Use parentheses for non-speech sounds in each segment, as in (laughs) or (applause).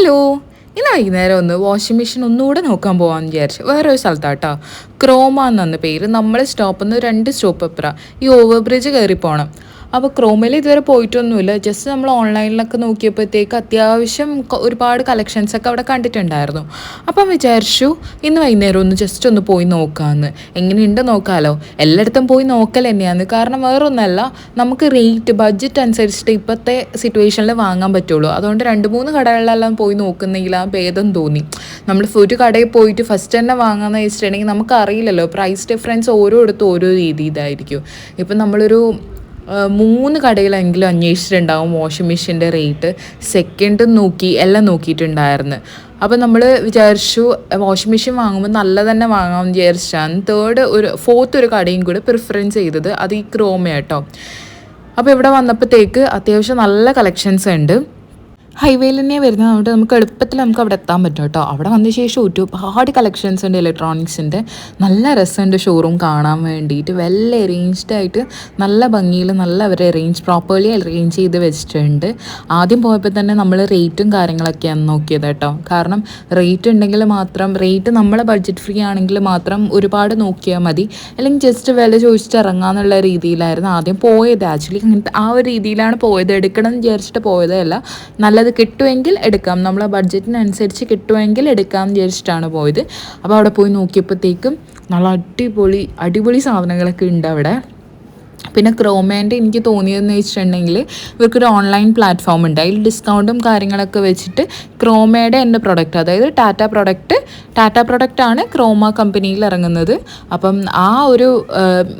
Hello. ഇന്ന് വൈകുന്നേരം ഒന്ന് വാഷിംഗ് മെഷീൻ ഒന്നുകൂടെ നോക്കാൻ പോകാമെന്ന് വിചാരിച്ചു വേറൊരു സ്ഥലത്താട്ടോ. ക്രോമ എന്നു പേര്. നമ്മൾ സ്റ്റോപ്പിൽ നിന്ന് രണ്ട് സ്റ്റോപ്പ് അപ്പുറം ഈ ഓവർ ബ്രിഡ്ജ് കയറി പോകണം അപ്പോൾ ക്രോമിൽ ഇതുവരെ പോയിട്ടൊന്നുമില്ല. ജസ്റ്റ് നമ്മൾ ഓൺലൈനിലൊക്കെ നോക്കിയപ്പോഴത്തേക്ക് അത്യാവശ്യം ഒരുപാട് കളക്ഷൻസ് ഒക്കെ അവിടെ കണ്ടിട്ടുണ്ടായിരുന്നു. അപ്പം വിചാരിച്ചു ഇന്ന് വൈകുന്നേരം ഒന്ന് ജസ്റ്റ് ഒന്ന് പോയി നോക്കാമെന്ന് എങ്ങനെയുണ്ട് നോക്കാമല്ലോ എല്ലായിടത്തും പോയി നോക്കൽ തന്നെയാണ് കാരണം വേറൊന്നല്ല നമുക്ക് റേറ്റ് ബഡ്ജറ്റ് അനുസരിച്ചിട്ട് ഇപ്പോഴത്തെ സിറ്റുവേഷനിൽ വാങ്ങാൻ പറ്റുള്ളൂ. അതുകൊണ്ട് രണ്ട് മൂന്ന് കടകളിലെല്ലാം പോയി നോക്കുന്നെങ്കിൽ ആ ഭേദം തോന്നി. നമ്മൾ ഒരു കടയിൽ പോയിട്ട് ഫസ്റ്റ് തന്നെ വാങ്ങാമെന്ന് വെച്ചിട്ടുണ്ടെങ്കിൽ നമുക്ക് അറിയില്ലല്ലോ പ്രൈസ് ഡിഫറൻസ് ഓരോ ഇടത്തും ഓരോ രീതി ഇതായിരിക്കും. ഇപ്പം നമ്മളൊരു മൂന്ന് കടയിലെങ്കിലും അന്വേഷിച്ചിട്ടുണ്ടാവും വാഷിംഗ് മെഷീന്റെ റേറ്റ് സെക്കൻഡ് നോക്കി എല്ലാം നോക്കിയിട്ടുണ്ടായിരുന്നു. അപ്പോൾ നമ്മൾ വിചാരിച്ചു വാഷിംഗ് മെഷീൻ വാങ്ങുമ്പോൾ നല്ല തന്നെ വാങ്ങാമെന്ന് വിചാരിച്ചാണ്. തേർഡ് ഒരു ഫോർത്ത് ഒരു കടയും കൂടി പ്രിഫറൻസ് ചെയ്തത് അത് ഈ ക്രോമ കേട്ടോ അപ്പോൾ ഇവിടെ വന്നപ്പോഴത്തേക്ക് അത്യാവശ്യം നല്ല കളക്ഷൻസ് ഉണ്ട്. ഹൈവേയിൽ തന്നെ വരുന്നത് അതുകൊണ്ട് നമുക്ക് എളുപ്പത്തിൽ നമുക്ക് അവിടെ എത്താൻ പറ്റും കേട്ടോ. അവിടെ വന്ന ശേഷം ഒരുപാട് കളക്ഷൻസ് ഉണ്ട് ഇലക്ട്രോണിക്സിന്റെ നല്ല രസമുണ്ട് ഷോറൂം കാണാൻ വേണ്ടിയിട്ട്. വെൽ അറേഞ്ച്ഡ് ആയിട്ട് നല്ല ഭംഗിയിൽ നല്ല അവർ അറേഞ്ച് പ്രോപ്പർലി അറേഞ്ച് ചെയ്ത് വെച്ചിട്ടുണ്ട്. ആദ്യം പോയപ്പോൾ തന്നെ നമ്മൾ റേറ്റും കാര്യങ്ങളൊക്കെയാണ് നോക്കിയത് കേട്ടോ. കാരണം റേറ്റ് ഉണ്ടെങ്കിൽ മാത്രം റേറ്റ് നമ്മളെ ബഡ്ജറ്റ് ഫ്രീ ആണെങ്കിൽ മാത്രം ഒരുപാട് നോക്കിയാൽ മതി. അല്ലെങ്കിൽ ജസ്റ്റ് വില ചോദിച്ചിട്ട് ഇറങ്ങാന്നുള്ള രീതിയിലായിരുന്നു ആദ്യം പോയത്. ആക്ച്വലി അങ്ങനത്തെ ആ ഒരു രീതിയിലാണ് പോയത്. എടുക്കണം എന്ന് വിചാരിച്ചിട്ട് പോയതല്ല. നല്ലത് കിട്ടുമെങ്കിൽ എടുക്കാം. നമ്മളെ ബഡ്ജറ്റിനനുസരിച്ച് കിട്ടുമെങ്കിൽ എടുക്കാം എന്ന് വിചാരിച്ചിട്ടാണ് പോയത്. അപ്പോൾ അവിടെ പോയി നോക്കിയപ്പോഴത്തേക്കും നല്ല അടിപൊളി അടിപൊളി സാധനങ്ങളൊക്കെ ഉണ്ട് അവിടെ. പിന്നെ ക്രോമേന്റെ എനിക്ക് തോന്നിയതെന്ന് വെച്ചിട്ടുണ്ടെങ്കിൽ ഇവർക്കൊരു ഓൺലൈൻ പ്ലാറ്റ്ഫോം ഉണ്ട്. അതിൽ ഡിസ്കൗണ്ടും കാര്യങ്ങളൊക്കെ വെച്ചിട്ട് ക്രോമയുടെ എന്റെ പ്രൊഡക്റ്റ് അതായത് ടാറ്റ പ്രൊഡക്റ്റ് ടാറ്റ പ്രൊഡക്റ്റ് ആണ് ക്രോമ കമ്പനിയിൽ ഇറങ്ങുന്നത്. അപ്പം ആ ഒരു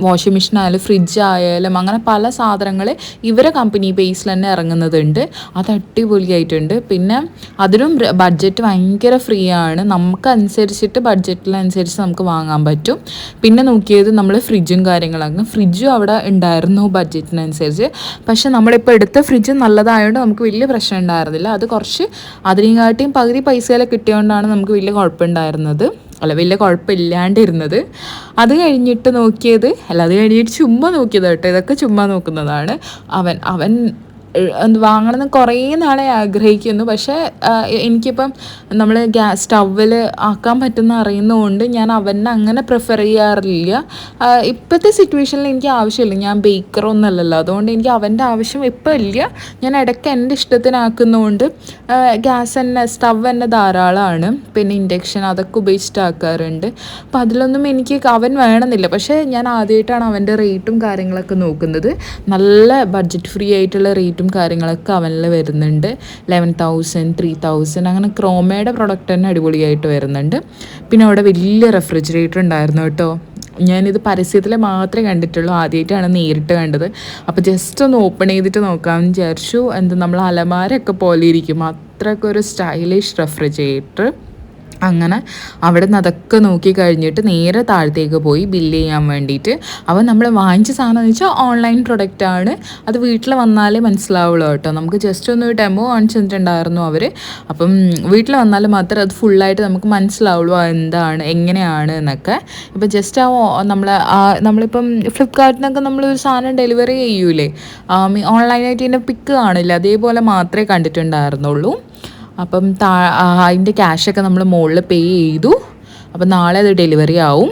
വാഷിംഗ് മെഷീൻ ആയാലും ഫ്രിഡ്ജ് ആയാലും അങ്ങനെ പല സാധനങ്ങൾ ഇവരെ കമ്പനി ബേസിൽ തന്നെ ഇറങ്ങുന്നതുണ്ട്. അത് അടിപൊളിയായിട്ടുണ്ട്. പിന്നെ അതിനും ബഡ്ജറ്റ് ഭയങ്കര ഫ്രീ ആണ്. നമുക്ക് അനുസരിച്ചിട്ട് ബഡ്ജറ്റിനനുസരിച്ച് നമുക്ക് വാങ്ങാൻ പറ്റും. പിന്നെ നോക്കിയത് നമ്മൾ ഫ്രിഡ്ജും കാര്യങ്ങളും. ഫ്രിഡ്ജും അവിടെ ഉണ്ടായിരുന്നു ബഡ്ജറ്റിനനുസരിച്ച്. പക്ഷെ നമ്മളിപ്പോൾ എടുത്ത ഫ്രിഡ്ജ് നല്ലതായതുകൊണ്ട് നമുക്ക് വലിയ പ്രശ്നം ഉണ്ടായിരുന്നില്ല. അത് കുറച്ച് അതിനെക്കാട്ടിയും പകുതി പൈസയിലെ കിട്ടിയതുകൊണ്ടാണ് നമുക്ക് വലിയ കുഴപ്പമുണ്ടായിരുന്നത്. അല്ല വലിയ കുഴപ്പമില്ലാണ്ടിരുന്നത്. അത് കഴിഞ്ഞിട്ട് നോക്കിയത് അല്ല അത് കഴിഞ്ഞിട്ട് ചുമ്മാ നോക്കിയത് കേട്ടോ. ഇതൊക്കെ ചുമ്മാ നോക്കുന്നതാണ്. അവൻ അവൻ വാങ്ങണമെന്ന് കുറേ നാളെ ആഗ്രഹിക്കുന്നു. പക്ഷേ എനിക്കിപ്പം നമ്മൾ ഗ്യാസ് സ്റ്റൗവിൽ ആക്കാൻ പറ്റുന്ന അറിയുന്നതുകൊണ്ട് ഞാൻ അവനെ അങ്ങനെ പ്രിഫർ ചെയ്യാറില്ല. ഇപ്പോഴത്തെ സിറ്റുവേഷനിൽ എനിക്ക് ആവശ്യമില്ല. ഞാൻ ബേക്കറൊന്നുമല്ലല്ലോ അതുകൊണ്ട് എനിക്ക് അവന്റെ ആവശ്യം ഇപ്പം ഇല്ല. ഞാൻ ഇടയ്ക്ക് എന്റെ ഇഷ്ടത്തിനാക്കുന്നതുകൊണ്ട് ഗ്യാസ് തന്നെ സ്റ്റവ് തന്നെ ധാരാളമാണ്. പിന്നെ ഇൻഡക്ഷൻ അതൊക്കെ ഉപയോഗിച്ചിട്ടാക്കാറുണ്ട് അപ്പം അതിലൊന്നും എനിക്ക് അവൻ വേണമെന്നില്ല. പക്ഷേ ഞാൻ ആദ്യമായിട്ടാണ് അവന്റെ റേറ്റും കാര്യങ്ങളൊക്കെ നോക്കുന്നത്. നല്ല ബഡ്ജറ്റ് ഫ്രീ ആയിട്ടുള്ള റേറ്റും കാര്യങ്ങളൊക്കെ അവനിൽ വരുന്നുണ്ട്. ലെവൻ തൗസൻഡ് ത്രീ തൗസൻഡ് അങ്ങനെ ക്രോമയുടെ പ്രൊഡക്റ്റ് തന്നെ അടിപൊളിയായിട്ട് വരുന്നുണ്ട്. പിന്നെ അവിടെ വലിയ റെഫ്രിജറേറ്റർ ഉണ്ടായിരുന്നു കേട്ടോ. ഞാനിത് പരസ്യത്തിൽ മാത്രമേ കണ്ടിട്ടുള്ളൂ. ആദ്യമായിട്ടാണ് നേരിട്ട് കണ്ടത്. അപ്പോൾ ജസ്റ്റ് ഒന്ന് ഓപ്പൺ ചെയ്തിട്ട് നോക്കാമെന്ന് വിചാരിച്ചു. എന്താ നമ്മൾ അലമാരൊക്കെ പോലെ ഇരിക്കും. അത്രയ്ക്കൊരു സ്റ്റൈലിഷ് റെഫ്രിജറേറ്റർ അങ്ങനെ അവിടെ നിന്ന് അതൊക്കെ നോക്കി കഴിഞ്ഞിട്ട് നേരെ താഴത്തേക്ക് പോയി ബില്ല് ചെയ്യാൻ വേണ്ടിയിട്ട്. അപ്പോൾ നമ്മൾ വാങ്ങിച്ച സാധനം എന്ന് വെച്ചാൽ ഓൺലൈൻ പ്രൊഡക്റ്റ് ആണ്. അത് വീട്ടിൽ വന്നാലേ മനസ്സിലാവുള്ളൂ കേട്ടോ. നമുക്ക് ജസ്റ്റ് ഒന്ന് ഡെമോ കാണിച്ചു തന്നിട്ടുണ്ടായിരുന്നു അവർ അപ്പം വീട്ടിൽ വന്നാൽ മാത്രമേ അത് ഫുള്ളായിട്ട് നമുക്ക് മനസ്സിലാവുള്ളൂ എന്താണ് എങ്ങനെയാണ് എന്നൊക്കെ. ഇപ്പം ജസ്റ്റ് ആ നമ്മൾ നമ്മളിപ്പം ഫ്ലിപ്കാർട്ടിനൊക്കെ നമ്മളൊരു സാധനം ഡെലിവറി ചെയ്യൂലേ? ഓൺലൈനായിട്ട് ഇതിന്റെ പിക്ക് കാണില്ല. അതേപോലെ മാത്രമേ കണ്ടിട്ടുണ്ടായിരുന്നുള്ളൂ. അപ്പം താ അതിന്റെ ക്യാഷൊക്കെ നമ്മൾ മുകളിൽ പേ ചെയ്തു. അപ്പം നാളെ അത് ഡെലിവറി ആവും.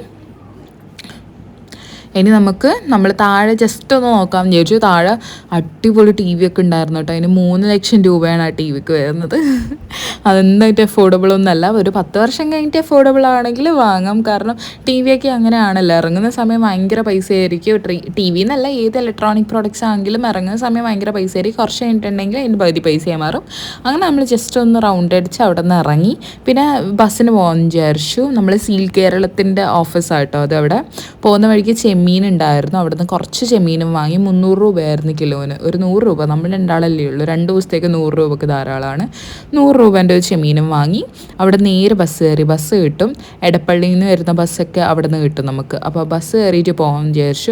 ഇനി നമുക്ക് നമ്മൾ താഴെ ജസ്റ്റ് ഒന്ന് നോക്കാം വിചാരിച്ചു. താഴെ അടിപൊളി ടി വി ഒക്കെ ഉണ്ടായിരുന്നു കേട്ടോ. അതിന് മൂന്ന് ലക്ഷം രൂപയാണ് ആ ടി വിക്ക് വരുന്നത്. (laughs) അതെന്തായിട്ട് അഫോർഡബിൾ ഒന്നല്ല ഒരു പത്ത് വർഷം കഴിഞ്ഞിട്ട് അഫോർഡബിൾ ആണെങ്കിൽ വാങ്ങാം. കാരണം ടി വി ഒക്കെ അങ്ങനെയാണല്ലോ. ഇറങ്ങുന്ന സമയം ഭയങ്കര പൈസ ആയിരിക്കും ടി വി എന്നല്ല ഏത് ഇലക്ട്രോണിക് പ്രോഡക്റ്റ്സ് ആണെങ്കിലും ഇറങ്ങുന്ന സമയം ഭയങ്കര പൈസ ആയിരിക്കും കുറച്ച് കഴിഞ്ഞിട്ടുണ്ടെങ്കിൽ അതിന്റെ പകുതി പൈസയായി മാറും. അങ്ങനെ നമ്മൾ ജസ്റ്റ് ഒന്ന് റൗണ്ട് അടിച്ച് അവിടെ നിന്ന് ഇറങ്ങി. പിന്നെ ബസ്സിന് പോകാൻ വിചാരിച്ചു. നമ്മൾ സീൽ കേരളത്തിന്റെ ഓഫീസാട്ടോ അത് അവിടെ പോകുന്ന വഴിക്ക് ചെമ്മീൻ ഉണ്ടായിരുന്നു അവിടുന്ന് കുറച്ച് ചെമ്മീനും വാങ്ങി മുന്നൂറ് രൂപയായിരുന്നു കിലോന്. ഒരു നൂറ് രൂപ. നമ്മൾ രണ്ടാളല്ലേ ഉള്ളൂ. രണ്ട് ദിവസത്തേക്ക് നൂറ് രൂപക്ക് ധാരാളമാണ്. നൂറ് രൂപേന്റെ ഒരു ചെമ്മീനും വാങ്ങി അവിടെ നേരെ ബസ് കയറി. ബസ് കിട്ടും. എടപ്പള്ളിയിൽ നിന്ന് വരുന്ന ബസ്സൊക്കെ അവിടെ നിന്ന് കിട്ടും നമുക്ക്. അപ്പോൾ ബസ് കയറിയിട്ട് പോകാൻ വിചാരിച്ചു.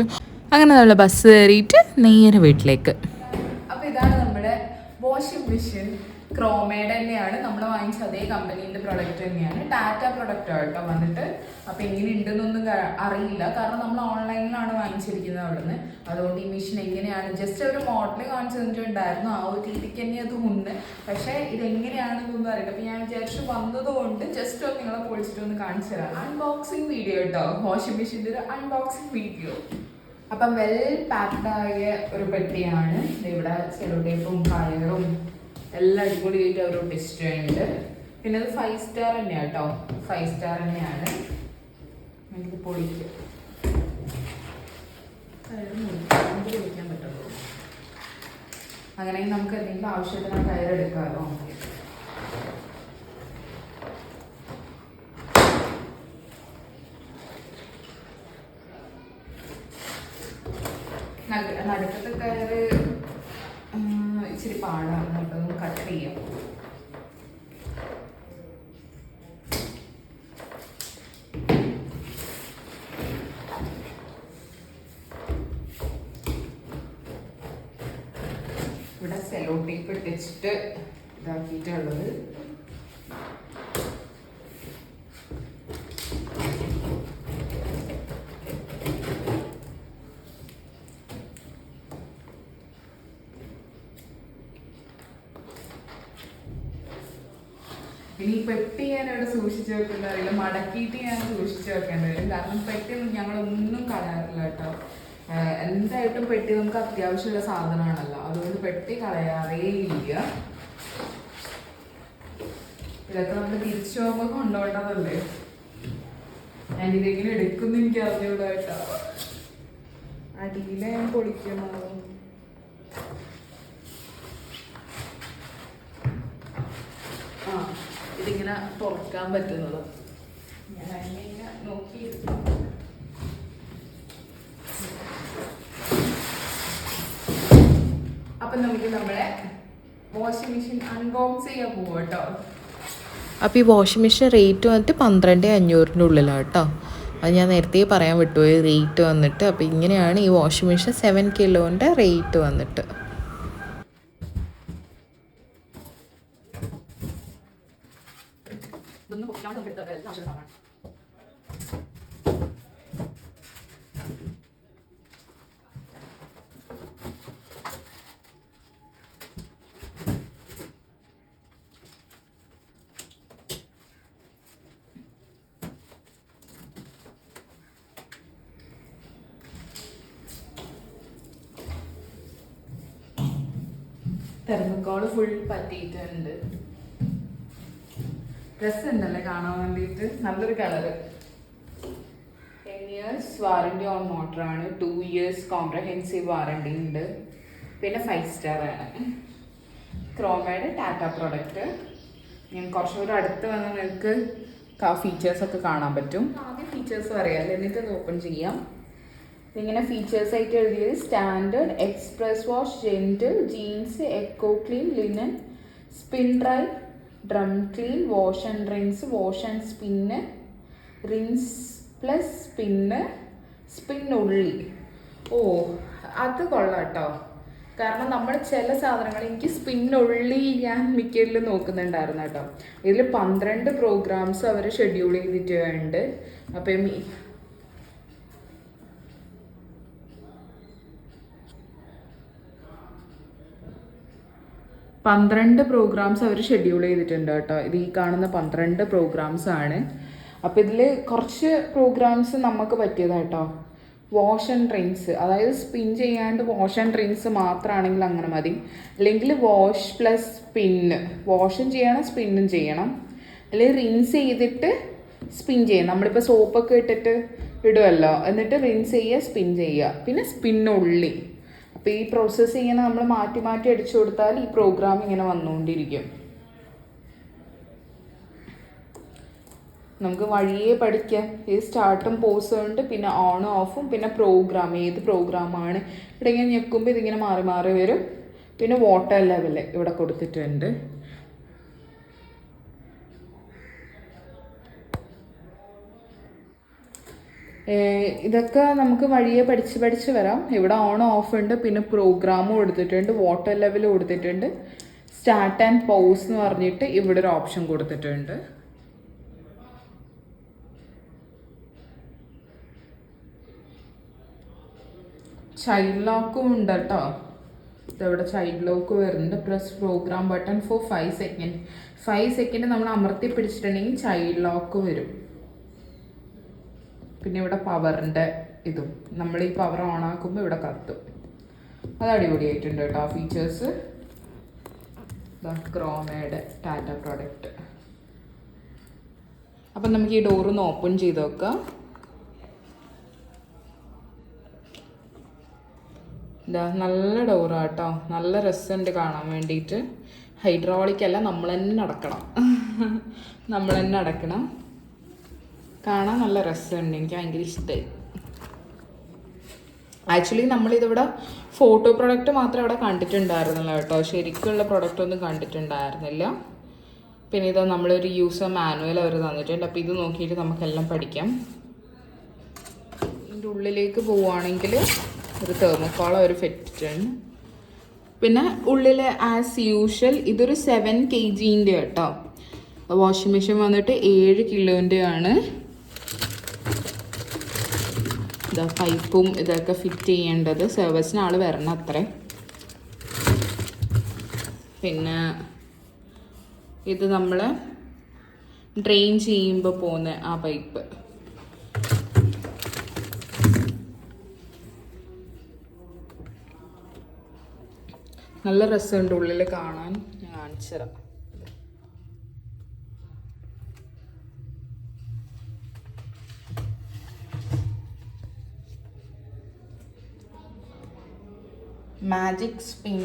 അങ്ങനെ നമ്മൾ ബസ് കയറിയിട്ട് നേരെ വീട്ടിലേക്ക്. അപ്പോൾ ഇതാണ് നമ്മുടെ വാഷിംഗ് മെഷീൻ. ക്രോമയുടെ തന്നെയാണ്. നമ്മൾ വാങ്ങിച്ച അതേ കമ്പനീന്റെ പ്രൊഡക്റ്റ് തന്നെയാണ്. ടാറ്റ പ്രൊഡക്റ്റ് കേട്ടോ വന്നിട്ട്. അപ്പം എങ്ങനെ ഉണ്ടെന്നൊന്നും അറിയില്ല. കാരണം നമ്മൾ ഓൺലൈനിലാണ് വാങ്ങിച്ചിരിക്കുന്നത് അവിടുന്ന്. അതുകൊണ്ട് ഈ മെഷീൻ എങ്ങനെയാണ്? ജസ്റ്റ് ഒരു മോഡൽ കാണിച്ചു തന്നിട്ടുണ്ടായിരുന്നു ആ ഒരു രീതിക്ക് തന്നെ അത് ഉണ്ട്. പക്ഷേ ഇതെങ്ങനെയാണെന്നൊന്നും അറിയില്ല. അപ്പം ഞാൻ വിചാരിച്ചു വന്നതുകൊണ്ട് ജസ്റ്റ് ഒന്ന് നിങ്ങളെ പൊളിച്ചിട്ട് ഒന്ന് കാണിച്ചു തരാം. അൺബോക്സിങ് വീഡിയോ കേട്ടോ വാഷിംഗ് മെഷീന്റെ ഒരു അൺബോക്സിങ് വീഡിയോ അപ്പം വെൽ പാക്ഡ് ആയ ഒരു പെട്ടിയാണ്. ഇവിടെ സെലോ ടേപ്പും കയറും എല്ലാം അടിപൊളിയായിട്ട് അവർ ചെയ്യുന്നുണ്ട് പിന്നെ അത് ഫൈവ് സ്റ്റാർ തന്നെയാണ് കേട്ടോ ഫൈവ് സ്റ്റാർ തന്നെയാണ്. എനിക്ക് പൊളിക്കും. നമുക്ക് പൊളിക്കാൻ പറ്റുള്ളൂ അങ്ങനെ നമുക്ക് എന്തെങ്കിലും ആവശ്യത്തിന് കയറെടുക്കാമല്ലോ നടുക്കത്തെ കയറ് ഇച്ചിരി പാടാണ്. കേട്ടോ ഒന്ന് കട്ട് ചെയ്യാം. ഇവിടെ സെലോ ടേപ്പ് ഇട്ടിച്ചിട്ട് ഇതാക്കിയിട്ടുള്ളത് പെട്ടി ഞാൻ ഇവിടെ സൂക്ഷിച്ചു അറിയില്ല മടക്കിയിട്ട് ഞാൻ സൂക്ഷിച്ചു വെക്കേണ്ടി വരും. കാരണം പെട്ടി ഞങ്ങളൊന്നും കളയാറില്ല കേട്ടോ. എന്തായിട്ടും പെട്ടി നമുക്ക് അത്യാവശ്യമുള്ള സാധനമാണല്ലോ. അതുകൊണ്ട് പെട്ടി കളയാറേ ഇല്ല. ഇതൊക്കെ നമ്മൾ തിരിച്ചു പോകുമ്പോൾ കൊണ്ടുപോകേണ്ടതല്ലേ? ഞാൻ ഇതെങ്ങനെ എടുക്കുന്നു എനിക്ക് അറിഞ്ഞൂടാ കേട്ടോ. അടിയിലെ ഞാൻ പൊളിക്കുന്നത് ആ ഇതിങ്ങനെ തുറക്കാൻ പറ്റുന്നത്. ഞാൻ അതിനെ നോക്കി അപ്പൊ നമുക്ക് നമ്മുടെ വാഷിംഗ് മെഷീൻ അൺബോക്സ് ചെയ്യാൻ പോവാം കേട്ടോ അപ്പോൾ ഈ വാഷിംഗ് മെഷീൻ റേറ്റ് വന്നിട്ട് പന്ത്രണ്ട് അഞ്ഞൂറിന്റെ ഉള്ളിലാണ് കേട്ടോ അത് ഞാൻ നേരത്തെ പറയാൻ വിട്ടുപോയി. റേറ്റ് വന്നിട്ട്. അപ്പോൾ ഇങ്ങനെയാണ് ഈ വാഷിംഗ് മെഷീൻ സെവൻ കിലോന്റെ റേറ്റ് വന്നിട്ട്. ഇതൊന്നും പൊട്ടിക്കാണ്ട് നമുക്ക് എടുത്ത എല്ലാം ആവശ്യം സാധനമാണ് തെർമക്കോൾ ഫുൾ പറ്റിയിട്ടുണ്ട്. ഡ്രസ് ഉണ്ടല്ലേ കാണാൻ വേണ്ടിയിട്ട്? നല്ലൊരു colour. Ten years warranty on മോട്ടറാണ് two years comprehensive warranty ഉണ്ട്. പിന്നെ ഫൈവ് സ്റ്റാർ ആണ്. ക്രോമയുടെ ടാറ്റ പ്രോഡക്റ്റ് ഞാൻ കുറച്ചുകൂടെ അടുത്ത് വന്ന് നിങ്ങൾക്ക് ആ ഫീച്ചേഴ്സ് ഒക്കെ കാണാൻ പറ്റും. ആദ്യം ഫീച്ചേഴ്സ് പറയാം. എന്നിട്ട് അത് ഓപ്പൺ ചെയ്യാം. ഇങ്ങനെ ഫീച്ചേഴ്സ് ആയിട്ട് എഴുതിയത് standard express wash gentle jeans eco clean linen spin dry drum clean wash and rinse wash and spin rinse plus spin സ്പിന്നുള്ളി ഓ അത് കൊള്ളാം കേട്ടോ കാരണം നമ്മൾ ചില സാധനങ്ങൾ എനിക്ക് സ്പിന്നുള്ളി ഞാൻ മിക്കതിലും നോക്കുന്നുണ്ടായിരുന്നു കേട്ടോ ഇതിൽ പന്ത്രണ്ട് പ്രോഗ്രാംസ് അവർ ഷെഡ്യൂൾ ചെയ്തിട്ടുണ്ട്. അപ്പം പന്ത്രണ്ട് പ്രോഗ്രാംസ് അവർ ഷെഡ്യൂൾ ചെയ്തിട്ടുണ്ട് കേട്ടോ. ഇത് ഈ കാണുന്ന പന്ത്രണ്ട് പ്രോഗ്രാംസ് ആണ്. അപ്പോൾ ഇതിൽ കുറച്ച് പ്രോഗ്രാംസ് നമുക്ക് പറ്റിയതാണ് കേട്ടോ. വാഷ് ആൻഡ് റിൻസ് അതായത് സ്പിൻ ചെയ്യാണ്ട് വാഷ് ആൻഡ് റിൻസ് മാത്രമാണെങ്കിൽ അങ്ങനെ മതി. അല്ലെങ്കിൽ വാഷ് പ്ലസ് സ്പിന്ന് വാഷും ചെയ്യണം സ്പിന്നും ചെയ്യണം. അല്ലെങ്കിൽ റിൻസ് ചെയ്തിട്ട് സ്പിൻ ചെയ്യണം. നമ്മളിപ്പോൾ സോപ്പൊക്കെ ഇട്ടിട്ട് ഇടുമല്ലോ എന്നിട്ട് റിൻസ് ചെയ്യുക സ്പിൻ ചെയ്യുക. പിന്നെ സ്പിന്നുള്ളി അപ്പോൾ ഈ പ്രോസസ്സ് ഇങ്ങനെ നമ്മൾ മാറ്റി മാറ്റി അടിച്ചു കൊടുത്താൽ ഈ പ്രോഗ്രാം ഇങ്ങനെ വന്നുകൊണ്ടിരിക്കും. നമുക്ക് വഴിയേ പഠിക്കാം. ഈ സ്റ്റാർട്ടും പോസും ഉണ്ട് പിന്നെ ഓണും ഓഫും പിന്നെ പ്രോഗ്രാം ഏത് പ്രോഗ്രാമാണ് ഇവിടെ ഇങ്ങനെ ഞെക്കുമ്പോൾ ഇതിങ്ങനെ മാറി മാറി വരും. പിന്നെ വാട്ടർ ലെവൽ ഇവിടെ കൊടുത്തിട്ടുണ്ട്. ഇതൊക്കെ നമുക്ക് വഴിയെ പഠിച്ച് പഠിച്ച് വരാം. ഇവിടെ ഓൺ ഓഫ് ഉണ്ട്. പിന്നെ പ്രോഗ്രാമും കൊടുത്തിട്ടുണ്ട് വാട്ടർ ലെവൽ കൊടുത്തിട്ടുണ്ട് സ്റ്റാർട്ട് ആൻഡ് പൗസ് എന്ന് പറഞ്ഞിട്ട് ഇവിടെ ഒരു ഓപ്ഷൻ കൊടുത്തിട്ടുണ്ട്. ചൈൽഡ് ലോക്കും ഉണ്ട് കേട്ടോ ഇതവിടെ ചൈൽഡ് ലോക്ക് വരുന്നുണ്ട്. Plus program button four five second five second നമ്മൾ അമർത്തി പിടിച്ചിട്ടുണ്ടെങ്കിൽ ചൈൽഡ് ലോക്ക് വരും. പിന്നെ ഇവിടെ പവറിന്റെ ഇതും. നമ്മൾ ഈ പവർ ഓൺ ആക്കുമ്പോൾ ഇവിടെ കത്തും. അത് അടിപൊളിയായിട്ടുണ്ട് കേട്ടോ ഫീച്ചേഴ്സ് ക്രോമയുടെ ടാറ്റ പ്രോഡക്റ്റ് അപ്പം നമുക്ക് ഈ ഡോർ ഒന്ന് ഓപ്പൺ ചെയ്ത് നോക്കാം. എന്താ നല്ല ഡോറാണ് കേട്ടോ. നല്ല രസമുണ്ട് കാണാൻ വേണ്ടിയിട്ട്. ഹൈഡ്രോളിക് അല്ല നമ്മൾ തന്നെ അടക്കണം (laughs) നമ്മൾ തന്നെ നടക്കണം. കാണാൻ നല്ല രസമുണ്ട്. എനിക്ക് ഭയങ്കര ഇഷ്ടമായി ആക്ച്വലി നമ്മളിതിവിടെ ഫോട്ടോ പ്രൊഡക്റ്റ് മാത്രമേ ഇവിടെ കണ്ടിട്ടുണ്ടായിരുന്നില്ല കേട്ടോ. ശരിക്കുള്ള പ്രൊഡക്റ്റ് ഒന്നും കണ്ടിട്ടുണ്ടായിരുന്നില്ല. പിന്നെ ഇത് നമ്മളൊരു യൂസർ മാനുവൽ അവർ തന്നിട്ടുണ്ട്. അപ്പോൾ ഇത് നോക്കിയിട്ട് നമുക്കെല്ലാം പഠിക്കാം. ഇതിന്റെ ഉള്ളിലേക്ക് പോവുകയാണെങ്കിൽ ഒരു തെർമോക്കോൾ അവർ ഫെറ്റിട്ടുണ്ട് പിന്നെ ഉള്ളിൽ ആസ് യൂഷ്വൽ ഇതൊരു സെവൻ കെ ജീന്റെ കേട്ടോ. വാഷിംഗ് മെഷീൻ വന്നിട്ട് ഏഴ് കിലോന്റെ ആണ് പൈപ്പും ഇതൊക്കെ ഫിറ്റ് ചെയ്യേണ്ടത് സർവീസിന് ആൾ വരണം അത്രേ. പിന്നെ ഇത് നമ്മൾ ഡ്രെയിൻ ചെയ്യുമ്പോൾ പോകുന്ന ആ പൈപ്പ്. നല്ല രസമുണ്ട് ഉള്ളിൽ കാണാൻ. ഞാൻ കാണിച്ചു തരാം മാജിക് സ്പിൻ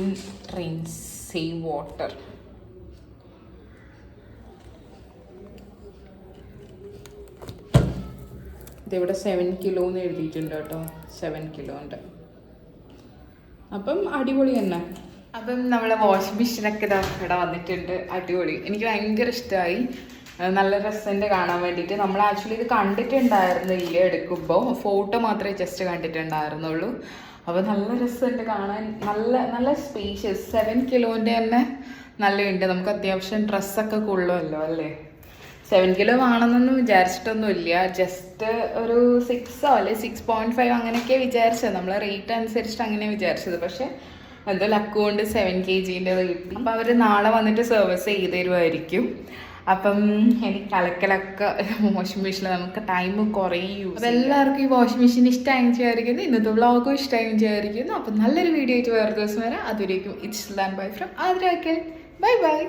സേവ് വാട്ടർ ഇതിവിടെ സെവൻ കിലോ എന്ന് എഴുതിയിട്ടുണ്ട് കേട്ടോ. സെവൻ കിലോ ഉണ്ട്. അപ്പം അടിപൊളി തന്നെ. അപ്പം നമ്മളെ വാഷിംഗ് മെഷീനൊക്കെ ഇവിടെ വന്നിട്ടുണ്ട്. അടിപൊളി. എനിക്ക് ഭയങ്കര ഇഷ്ടമായി നല്ല രസമുണ്ട് കാണാൻ വേണ്ടിയിട്ട്. നമ്മൾ ആക്ച്വലി ഇത് കണ്ടിട്ടുണ്ടായിരുന്നില്ല എടുക്കുമ്പോൾ ഫോട്ടോ മാത്രമേ ജസ്റ്റ് കണ്ടിട്ടുണ്ടായിരുന്നുള്ളൂ. അപ്പോൾ നല്ല രസമുണ്ട് കാണാൻ. നല്ല നല്ല സ്പേഷ്യസ് സെവൻ കിലോന്റെ തന്നെ നല്ലതുണ്ട് നമുക്ക് അത്യാവശ്യം ഡ്രസ്സൊക്കെ കൊള്ളുമല്ലോ അല്ലേ? സെവൻ കിലോ ആണെന്നൊന്നും വിചാരിച്ചിട്ടൊന്നുമില്ല. ജസ്റ്റ് ഒരു സിക്സോ അല്ലെ? സിക്സ് പോയിന്റ് ഫൈവ് അങ്ങനെയൊക്കെ വിചാരിച്ചത്. നമ്മൾ റേറ്റ് അനുസരിച്ചിട്ട് അങ്ങനെ വിചാരിച്ചത്. പക്ഷേ എന്തോ ലക്ക് കൊണ്ട് സെവൻ കെ ജീന്റെ കിട്ടി അപ്പോൾ അവർ നാളെ വന്നിട്ട് സർവീസ് ചെയ്ത് തരുമായിരിക്കും അപ്പം എനിക്ക് അലക്കലൊക്കെ വാഷിംഗ് മെഷീനിൽ നമുക്ക് ടൈം കുറേ യൂസ് അപ്പം എല്ലാവർക്കും ഈ വാഷിംഗ് മെഷീൻ ഇഷ്ടമായി വിചാരിക്കുന്നു. ഇന്നത്തെ വ്ളോഗും ഇഷ്ടമായി വിചാരിക്കുന്നു. അപ്പം നല്ലൊരു വീഡിയോ ആയിട്ട് വേറെ ദിവസം വരാം. അതുവരേക്കും ഇറ്റ്സ് ലാൻ ബൈ ഫ്രം ആദ്രാക്കൽ ബൈ ബൈ